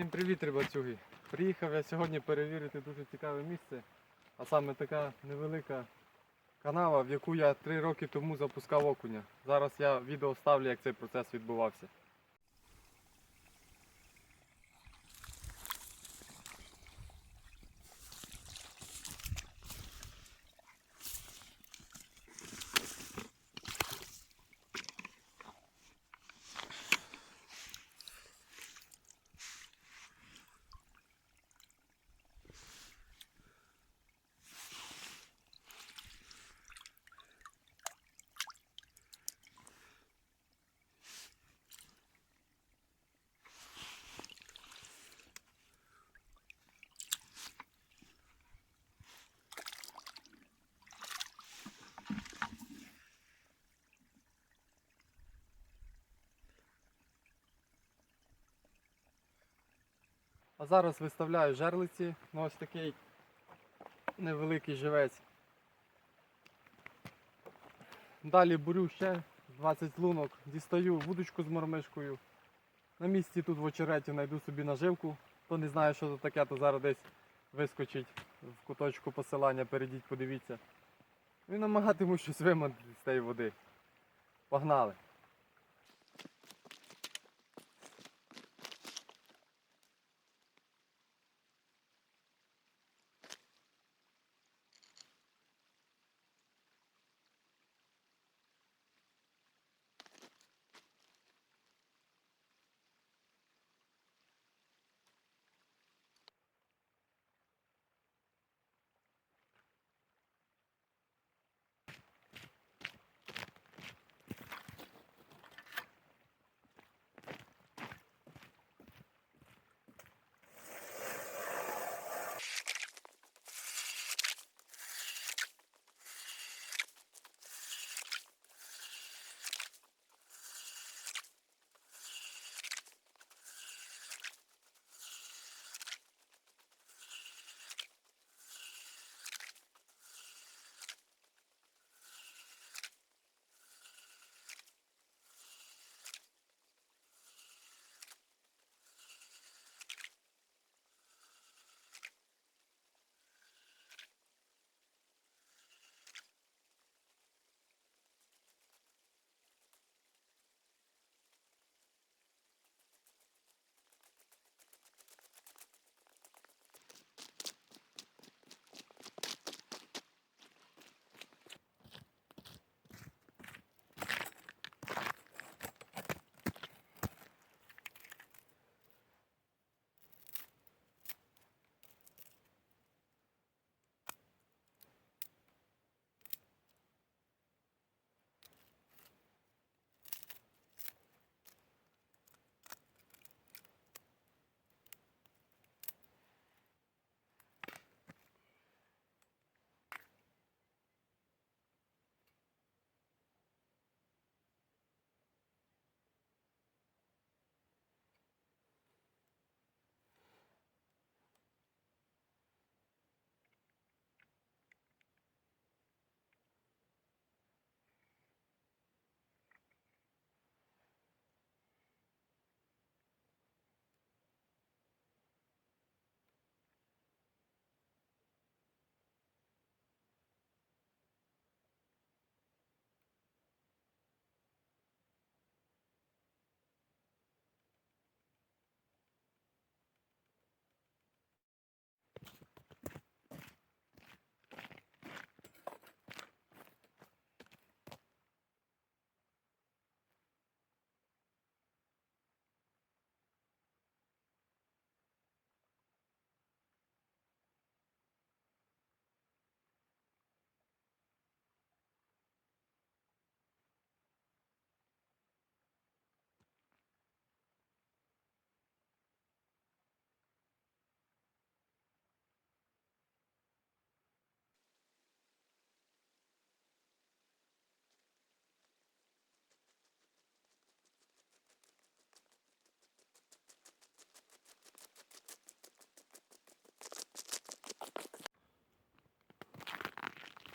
Всім привіт, рибацюги! Приїхав я сьогодні перевірити дуже цікаве місце, а саме така невелика канава, в яку я три роки тому запускав окуня. Зараз я відео ставлю, як цей процес відбувався. А зараз виставляю жерлиці на ось такий невеликий живець. Далі бурю ще 20 лунок, дістаю вудочку з мормишкою. На місці тут в очереті знайду собі наживку. Хто не знає, що це таке, то зараз десь вискочить в куточку посилання, перейдіть, подивіться. І намагатиму щось виманити з тієї води. Погнали!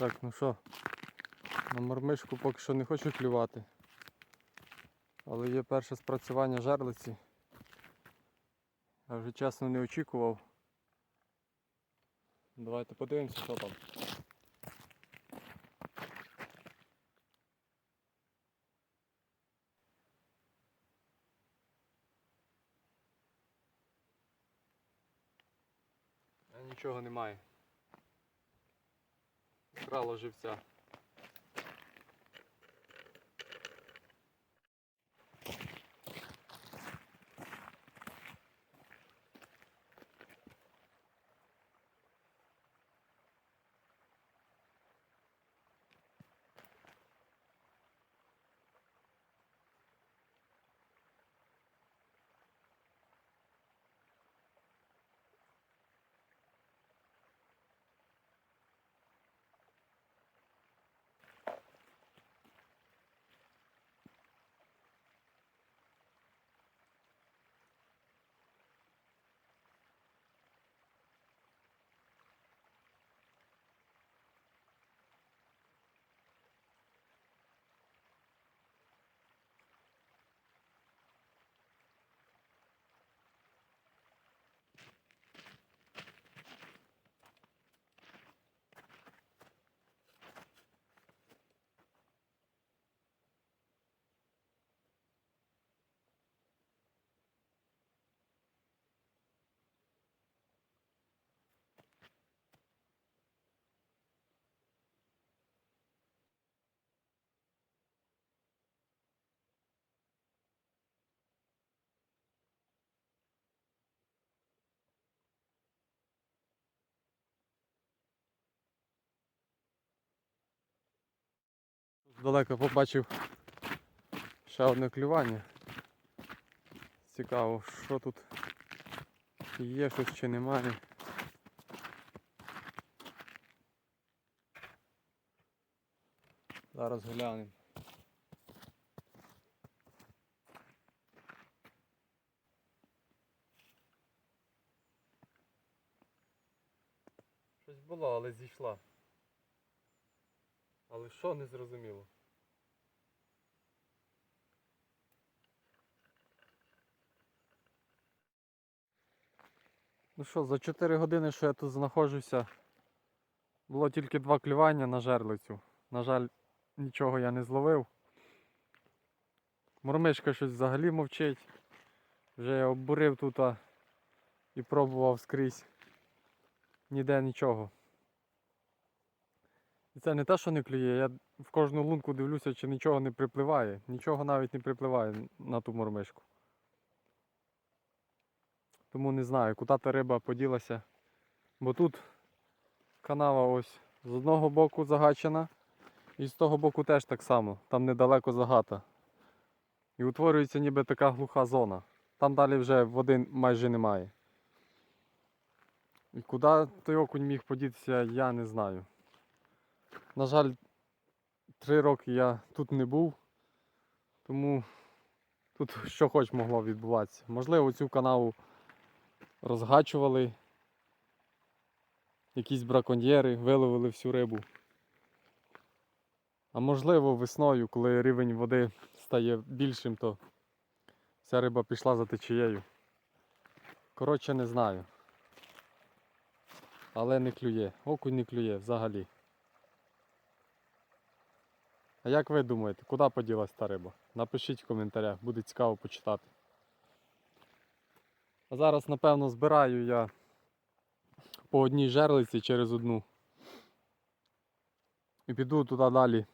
Так, ну що, на мормишку поки що не хочу клювати. Але є перше спрацювання жерлиці. Я вже чесно не очікував. Давайте подивимося, що там. А нічого немає. Крало живця. Далеко побачив ще одне клювання. Цікаво, що тут є щось чи немає. Зараз глянемо. Щось було, але зійшла. Але що не зрозуміло. Ну що, за 4 години, що я тут знаходжуся, було тільки два клювання на жерлицю. На жаль, нічого я не зловив. Мормишка щось взагалі мовчить. Вже я обурив тут і пробував скрізь. Ніде нічого. І це не те, що не клює, я в кожну лунку дивлюся, чи нічого не припливає. Нічого навіть не припливає на ту мормишку. Тому не знаю, куди та риба поділася. Бо тут канава ось з одного боку загачена, і з того боку теж так само. Там недалеко загата. І утворюється ніби така глуха зона. Там далі вже води майже немає. І куди той окунь міг подітися, я не знаю. На жаль, три роки я тут не був, тому тут що хоч могло відбуватися. Можливо, цю канаву розгачували якісь браконьєри, виловили всю рибу. А можливо, весною, коли рівень води стає більшим, то ця риба пішла за течією. Коротше, не знаю. Але не клює. Окунь не клює взагалі. А як ви думаєте, куди поділась та риба? Напишіть в коментарях, буде цікаво почитати. Зараз, напевно, збираю я по одній жерлиці через одну. І піду туди далі.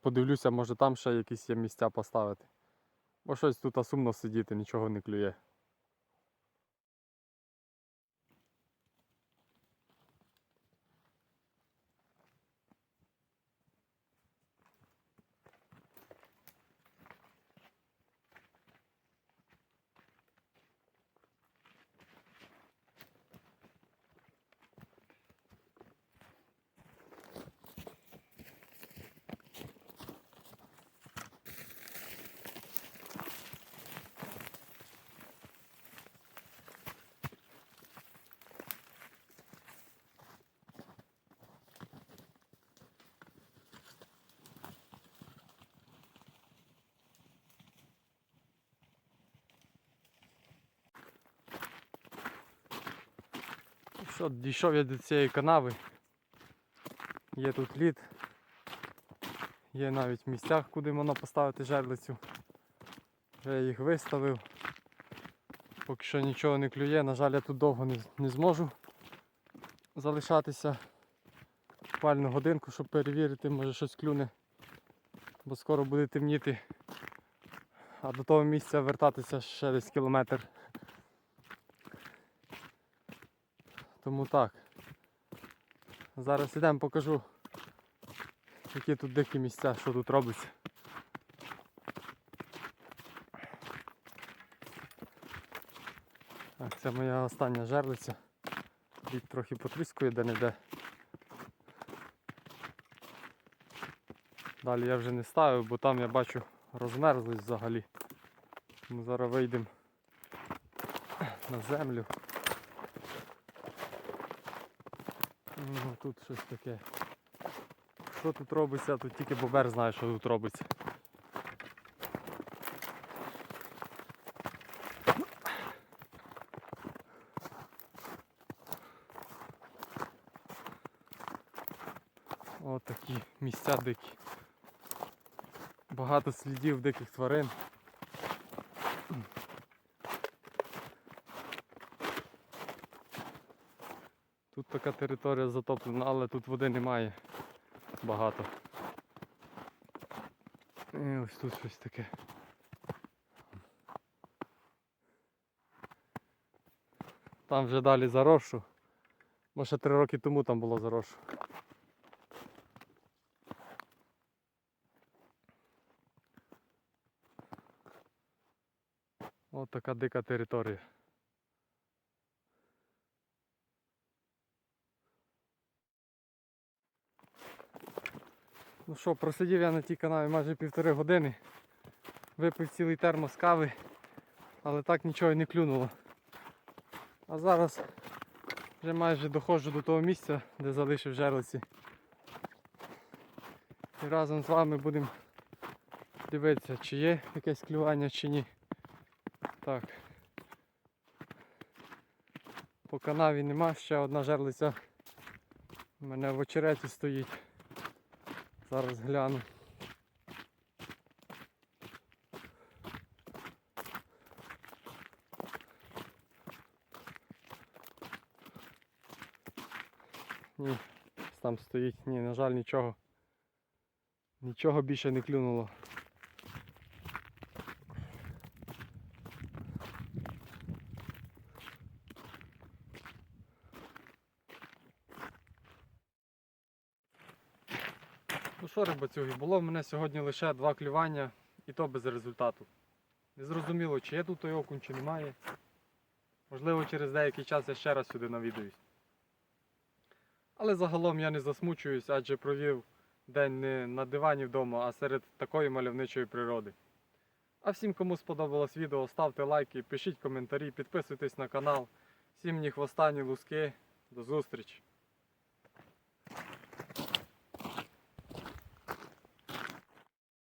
Подивлюся, може там ще якісь є місця поставити. Бо щось тут сумно сидіти, нічого не клює. Що, дійшов я до цієї канави. Є тут лід. Є навіть місця, куди можна поставити жерлицю. Вже я їх виставив. Поки що нічого не клює, на жаль, я тут довго не, не зможу залишатися. Буквально годинку, щоб перевірити, може щось клюне. Бо скоро буде темніти. А до того місця вертатися ще десь кілометр. Тому так. Зараз ідемо покажу, які тут дикі місця, що тут робиться. Так, це моя остання жерлиця. Лід трохи потріскує де-не-де. Далі я вже не ставив, бо там я бачу розмерзлись взагалі. Ми зараз вийдемо на землю. Ну, тут щось таке. Що тут робиться, тут тільки бобер знає, що тут робиться. От такі місця дикі. Багато слідів диких тварин. Така територія затоплена, але тут води немає багато. І ось тут щось таке. Там вже далі зарошу. Може три роки тому там було зарошу. Ось така дика територія. Ну що, просидів я на тій канаві майже півтори години. Випив цілий термос кави, але так нічого й не клюнуло. А зараз вже майже доходжу до того місця, де залишив жерлиці. І разом з вами будемо дивитися, чи є якесь клювання, чи ні. Так. По канаві нема, ще одна жерлиця у мене в очереті стоїть. Зараз гляну. Ні, там стоїть, ні, на жаль, нічого. Нічого більше не клюнуло. Що, рибацюги, було в мене сьогодні лише два клювання і то без результату. Незрозуміло, чи є тут той окунь, чи немає. Можливо, через деякий час я ще раз сюди навідаюсь. Але загалом я не засмучуюсь, адже провів день не на дивані вдома, а серед такої мальовничої природи. А всім, кому сподобалось відео, ставте лайки, пишіть коментарі, підписуйтесь на канал. Всім ні хвоста, луски. До зустрічі!